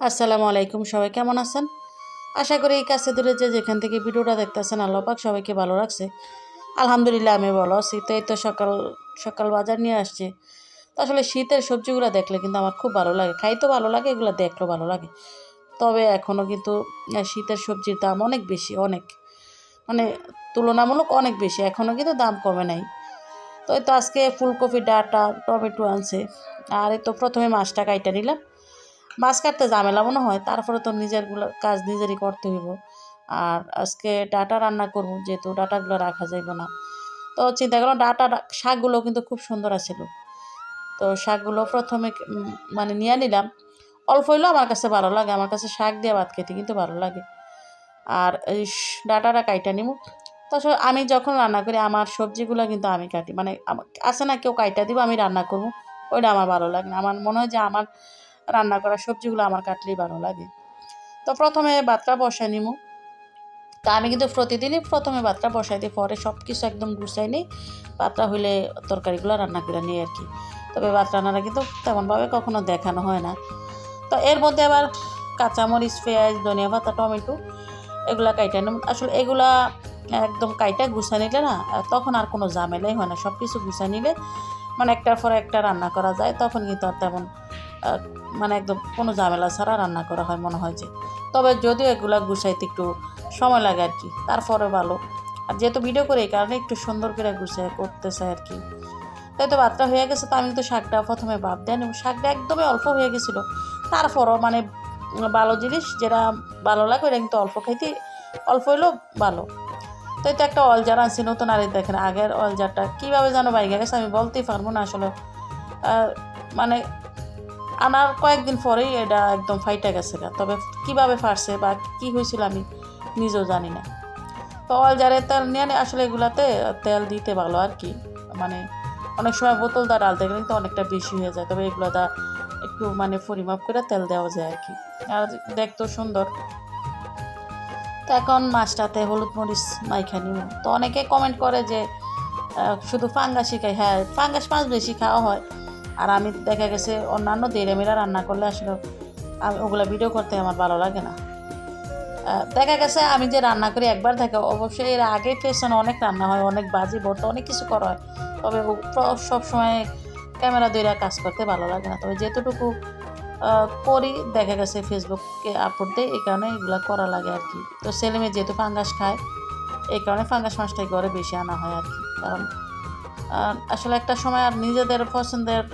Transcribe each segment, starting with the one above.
আসসালামু আলাইকুম, সবাই কেমন আছেন? আশা করি এই কাছে দূরে যে যেখান থেকে ভিডিওটা দেখতেছেন, আল্লাহ পাক সবাইকে ভালো রাখছে। আলহামদুলিল্লাহ, আমি ভালো আছি। তো এই তো সকাল সকাল বাজার নিয়ে আসছে। তো আসলে শীতের সবজিগুলো দেখলে কিন্তু আমার খুব ভালো লাগে। খাইতেও ভালো লাগে, এগুলো দেখলেও ভালো লাগে। তবে এখনও কিন্তু শীতের সবজির দাম অনেক বেশি, অনেক। মানে তুলনামূলক অনেক বেশি এখনও কিন্তু দাম কমে নাই। তো এই তো আজকে ফুলকপি, ডাটা, টমেটো আনছে। আর এই তো প্রথমে মাছটা কাইটা নিলাম। মাছ কাটতে ঝামেলা মনে হয়, তারপরে তো নিজেরগুলো কাজ নিজেরই করতে হইব। আর আজকে ডাটা রান্না করব, যেহেতু ডাটাগুলো রাখা যাইব না। তো চিন্তা করলাম ডাটা শাকগুলো কিন্তু খুব সুন্দর আছিল। তো শাকগুলো প্রথমে মানে নিয়ে নিলাম। অল্প হইলেও আমার কাছে ভালো লাগে, আমার কাছে শাক দিয়ে ভাত খেতে কিন্তু ভালো লাগে। আর এই ডাটাটা কাইটা নিব তো আমি যখন রান্না করি, আমার সবজিগুলো কিন্তু আমি কাটি। মানে আছে না কেউ কাইটা দিব, আমি রান্না করব। ওইটা আমার ভালো লাগে না। আমার মনে হয় যে আমার রান্না করা সবজিগুলো আমার কাটলেই ভালো লাগে। তো প্রথমে ভাতটা বসাই নিব তা আমি কিন্তু প্রতিদিনই প্রথমে ভাতটা বসাই দিই, পরে সব কিছু একদম গুছাই নিই। ভাতটা হইলে তরকারিগুলো রান্না করে নিই আর কি। তবে ভাত রান্নাটা কিন্তু তেমনভাবে কখনো দেখানো হয় না। তো এর মধ্যে আবার কাঁচামরিচ, পেঁয়াজ, ধনিয়া পাতা, টমেটো এগুলা কাইটা আসলে এগুলা একদম কাইটা গুছা নিলে না, তখন আর কোনো ঝামেলাই হয় না। সব কিছু গুছা নিলে মানে একটার পর একটা রান্না করা যায়, তখন কিন্তু আর তেমন মানে একদম কোনো ঝামেলা ছাড়া রান্না করা হয় মনে হয় যে। তবে যদিও এগুলা গুছাইতে একটু সময় লাগে আর কি, তারপরে ভালো। আর যেহেতু ভিডিও করে, এই কারণে একটু সুন্দর করে গুছিয়ে করতে চাই আর কি। তাই তো ভাতটা হয়ে গেছে, তো আমি তো শাকটা প্রথমে ভাব দেন এবং শাকটা একদমই অল্প হয়ে গেছিল। তারপরও মানে ভালো জিনিস, যেটা ভালো লাগে ওটা কিন্তু অল্প খাইতে অল্প হইলেও ভালো। তাই তো একটা অলজার আনছি, নতুন আর দেখেন আগের অলজারটা কীভাবে যেন বাইকে গেছে, আমি বলতেই পারব না আসলে। মানে আনার কয়েকদিন পরেই এটা একদম ফাইটা গেছে গা। তবে কীভাবে ফাটছে বা কি হয়েছিল আমি নিজেও জানি না। তো অল যারে তেল নিয়ে আসলে এগুলাতে তেল দিতে ভালো আর কি। মানে অনেক সময় বোতল দা ডালতে গেলে কিন্তু অনেকটা বেশি হয়ে যায়, তবে এগুলো দা একটু মানে পরিমাপ করে তেল দেওয়া যায় আর কি। আর দেখতেও সুন্দর। তো এখন মাছটাতে হলুদ মরিচ মাইখা নিব। তো অনেকে কমেন্ট করে যে শুধু ফাঙ্গাসই খাই হ্যাঁ ফাঙ্গাস মাছ বেশি খাওয়া হয়। আর আমি দেখা গেছে অন্যান্য দেড়েমেরা রান্না করলে আসলে ওগুলো ভিডিও করতে আমার ভালো লাগে না। দেখা গেছে আমি যে রান্না করি একবার দেখে অবশ্যই এর আগে পেছনে অনেক রান্না হয়, অনেক বাজি ভর্তা অনেক কিছু করা হয়। তবে সব সময় ক্যামেরা দইরা কাজ করতে ভালো লাগে না। তবে যেতটুকু করি, দেখা গেছে ফেসবুকে আপলোড দেয় এই কারণে এগুলো করা লাগে আর কি। তো ছেলে মেয়ে যেহেতু ফাঙ্গাস খায়, এই কারণে ফাঙ্গাস মাছটাই ঘরে বেশি আনা হয় আর কি। কারণ আসলে একটা সময় আর নিজেদের পছন্দের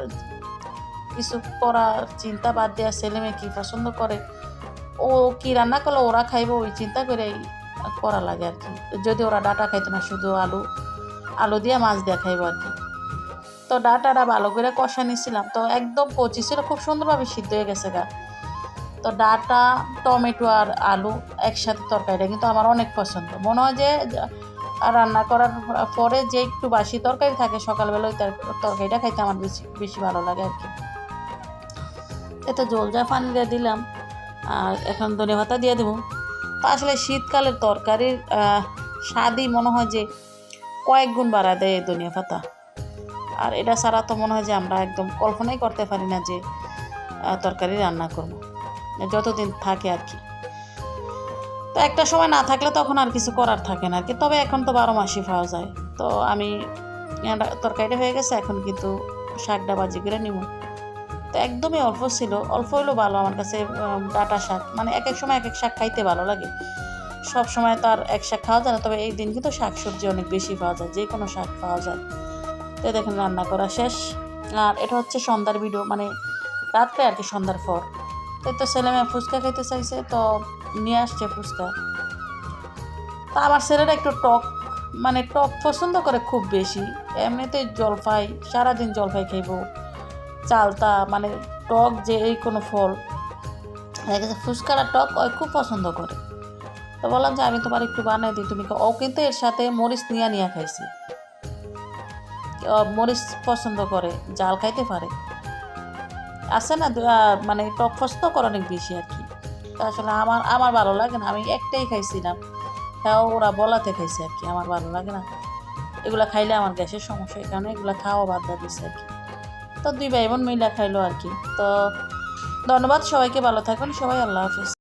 কিছু করা চিন্তা বাদ দেওয়া ছেলে মেয়ে কী পছন্দ করে, ও কি রান্না করলে ওরা খাইবো ওই চিন্তা করেই করা লাগে আর কি। যদি ওরা ডাটা খাইতো না, শুধু আলু আলু দিয়ে মাছ দিয়ে খাইবো আর কি। তো ডাটাটা ভালো করে কষা নিছিলাম, তো একদম কচি ছিল, খুব সুন্দরভাবে সিদ্ধ হয়ে গেছে গা। তো ডাটা, টমেটো আর আলু একসাথে তরকারিটা কিন্তু আমার অনেক পছন্দ। মনে হয় যে আর রান্না করার পরে যে একটু বাসি তরকারি থাকে, সকালবেলা ওই তর- তরকারিটা খাইতে আমার বেশি বেশি ভালো লাগে আর কি। এতে জল যা পানি দিয়ে দিলাম, আর এখন ধনে পাতা দিয়ে দেবো। তো আসলে শীতকালের তরকারির স্বাদই মনে হয় যে কয়েক গুণ বাড়া দেয় ধনিয়া পাতা। আর এটা ছাড়া তো মনে হয় যে আমরা একদম কল্পনাই করতে পারি না যে তরকারি রান্না করব। যতদিন থাকে আর কি। তো একটা সময় না থাকলে তখন আর কিছু করার থাকে না আর কি তবে এখন তো বারো মাসই পাওয়া যায়। তো আমি তরকারিটা হয়ে গেছে, এখন কিন্তু শাকটা বাজি করে নিব। তো একদমই অল্প ছিল, অল্প হলেও ভালো আমার কাছে ডাঁটা শাক। মানে এক এক সময় এক এক শাক খাইতে ভালো লাগে। সব সময় তো আর এক শাক খাওয়া যায় না, তবে এই দিন কিন্তু শাক সবজি অনেক বেশি পাওয়া যায়, যে কোনো শাক পাওয়া যায়। তো দেখেন রান্না করা শেষ। আর এটা হচ্ছে সন্ধ্যার ভিডিও মানে রাত্রে আর কি সন্ধ্যার পর। তো তো ছেলে মেয়ে ফুচকা খেতে চাইছে, তো নিয়ে আসছে ফুচকা। তা আমার ছেলেরা একটু টক মানে টক পছন্দ করে খুব বেশি। এমনিতে জলপাই সারাদিন জলপাই খাইব। চালতা মানে টক যে এই কোনো ফল। দেখা গেছে ফুচকাটা টক ওই খুব পছন্দ করে। তো বললাম যে আমি তোমার একটু বানাই দিই, তুমি। ও কিন্তু এর সাথে মরিচ নিয়ে নিয়ে খাইছে। মরিচ পছন্দ করে জাল খাইতে পারে। আছে না মানে টক পছন্দ করে অনেক বেশি আর কি। আসলে আমার আমার ভালো লাগে না, আমি একটাই খাইছিলাম তাও ওরা বলাতে খাইছে আর কি, আমার ভালো লাগে না। এগুলো খাইলে আমার গ্যাসের সমস্যা, এই কারণে এগুলো খাওয়া বাদ দিচ্ছে আর কি। তো দুই ভাই বোন মিলা খাইলো আর কি। তো ধন্যবাদ, সবাইকে ভালো থাকবেন, সবাই আল্লাহ হাফিজ।